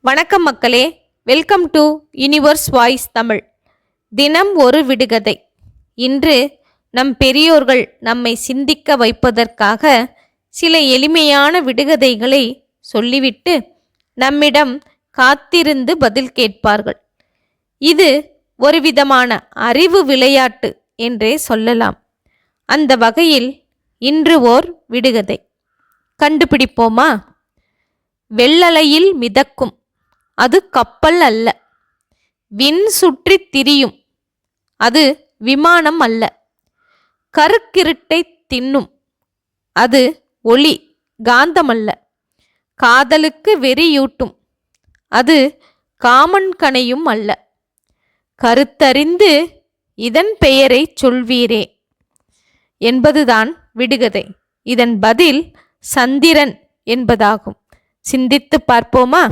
வணக்கம் மக்களே. Welcome to universe voice Tamil தினம் ஒரு விடுகதை. இன்று நம் பெரியோர்கள் நம்மை சிந்திக்க வைப்பதற்காக சில எளிமையான விடுகதைகளை சொல்லிவிட்டு நம்மிடம் காத்திருந்து பதில் கேட்பார்கள். இது ஒரு விதமான அறிவு விளையாட்டு என்றே சொல்லலாம். அந்த வகையில் இன்று ஓர் விடுகதை. கண்டுபிடிப்போமா? வெள்ளலையில் மிதக்கும் அது கப்பல் அல்ல. விண் சுற்றித் திரியும். அது விமானம் அல்ல. கருக்கிருட்டை தின்னும். அது ஒளி காந்தமல்ல காதலுக்கு வெறியூட்டும். அது காமன் கனையும் அல்ல. கருத்தறிந்து இதன் பெயரை சொல்வீரே. என்பதுதான் விடுகதை. இதன் பதில் சந்திரன் என்பதாகும். சிந்தித்து பார்ப்போமா?